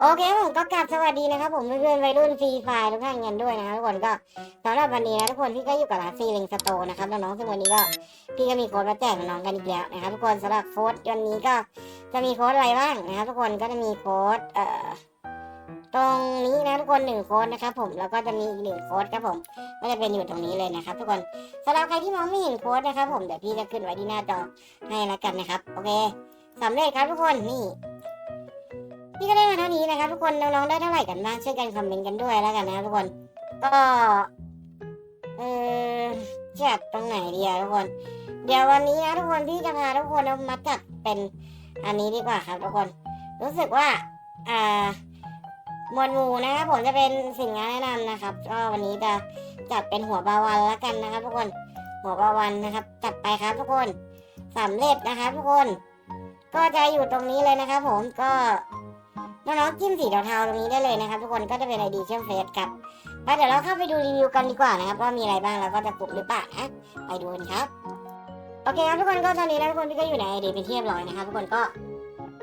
โอเคผมก็กลับสวัสดีนะครับผมเพื่อนๆวัยรุ่นฟรีไฟล์ทุกท่านกันด้วยนะครับทุกคนก็สำหรับวันนี้นะทุกคนพี่ก็อยู่กับร้านซีลิงสโตนะครับน้องๆซึ่งวันนี้ก็พี่ก็มีโค้ดมาแจกน้องๆกันอีกแล้วนะครับทุกคนสำหรับโค้ดวันนี้ก็จะมีโค้ดอะไรบ้างนะครับทุกคนก็จะมีโค้ดเอ่อตรงนี้นะทุกคนหนึ่งโค้ดนะครับผมแล้วก็จะมีอีกหนึ่งโค้ดครับผมก็จะเป็นอยู่ตรงนี้เลยนะครับ ทุกคนสำหรับใครที่มองไม่เห็นโค้ดนะครับผมเดี๋ยวพี่จะขึ้นไว้ที่หน้าจอให้แล้วกันนะครับโอเคสำเร็จครับทุกคนนี่ นี่ก็ได้มาเท่านี้นะครับทุกคนน้องๆได้เท่าไหร่กันบ้างช่วยกันคอมเมนต์กันด้วยแล้วกันนะครับทุกคนก็เออจัดตรงไหนดีอะทุกคน เดี๋ยววันนี้นะทุกคนพี่จะพาทุกคนมาจัดเป็นอันนี้ดีกว่าครับทุกคน รู้สึกว่าอ่าหมวดหมู่นะครับผมจะเป็นสินค้าแนะนำนะครับ ก็วันนี้จะจัดเป็นหัวบาวันแล้วกันนะครับ ทุกคน หัวบาวันนะครับ จัดไปครับทุกคนสำเร็จนะครับ ทุกคน ก็จะอยู่ตรงนี้เลยนะครับผมก็ น้องๆจิ้มสีเทาๆตรงนี้ได้เลยนะครับ ทุกคนก็จะเป็นไอดีเชื่อมเฟซครับไปเดี๋ยวเราเข้าไปดูรีวิวกันดีกว่านะครับว่ามีอะไรบ้างแล้วก็จะกลุ่มหรือเปล่านะไปดูกันครับโอเคครับทุกคนก็ตอนนี้นะทุกคนพี่ก็อยู่ในไอเดียเป็นที่เรียบร้อยนะครับทุกคนก็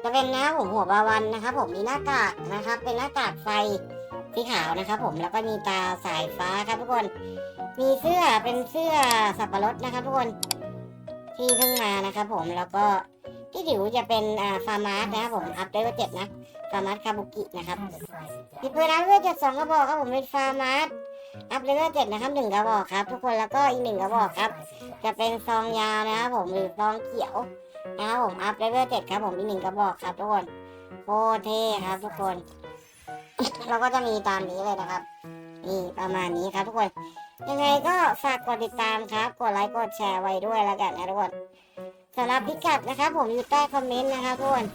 จะเป็นน้าผมหัวบาวันนะครับ ผมมีหน้ากากนะครับ เป็นหน้ากากไฟสีขาวนะครับ ผมแล้วก็มีตาสายฟ้าครับทุกคน มีเสื้อเป็นเสื้อสับปะรดนะครับ ทุกคนที่เพิ่งมานะครับ ผมแล้วก็ที่ดิวจะเป็นฟาร์มาร์สนะครับผมอัพได้ว่าเจ็ดนะ ฟาร์มาสคาบุกินะครับมีปืนอัพเลเวลเจ็ดสองกระบอกครับผมเป็นฟาร์มาสอัพเลเวลเจ็ดนะครับหนึ่งกระบอกครับทุกคนแล้วก็อีกหนึ่งกระบอกครับ จะเป็นซองยาวนะครับผมหรือซองเขียวนะครับผมอัพเลเวลเจ็ดครับผมอีกหนึ่งกระบอกครับทุกคนโคตรเท่ครับทุกคน เราก็จะมีตามนี้เลยนะครับนี่ประมาณนี้ครับทุกคน ยังไงก็ฝากกดติดตามครับ กดไลค์กดแชร์ไว้ด้วยแล้วกันนะทุกคนสำหรับพิกัดนะครับ ผมอยู่ใต้คอมเมนต์นะครับทุกคน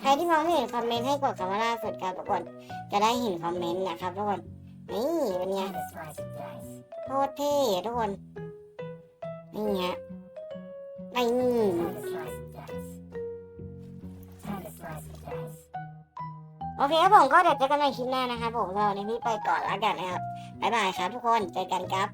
ใครที่มองไม่เห็นคอมเมนต์ให้กดคำว่าล่าสุดครับทุกคนจะได้เห็นคอมเมนต์นะครับทุกคนนี่เป็นไงโคตรเท่ทุกคนนี่ฮะนี่โอเคครับผมก็เดี๋ยวเจอกันใหม่คลิปหน้านะครับผมก็วันนี้ไปก่อนแล้วกันนะครับบ๊ายบายครับทุกคนเจอกันครับ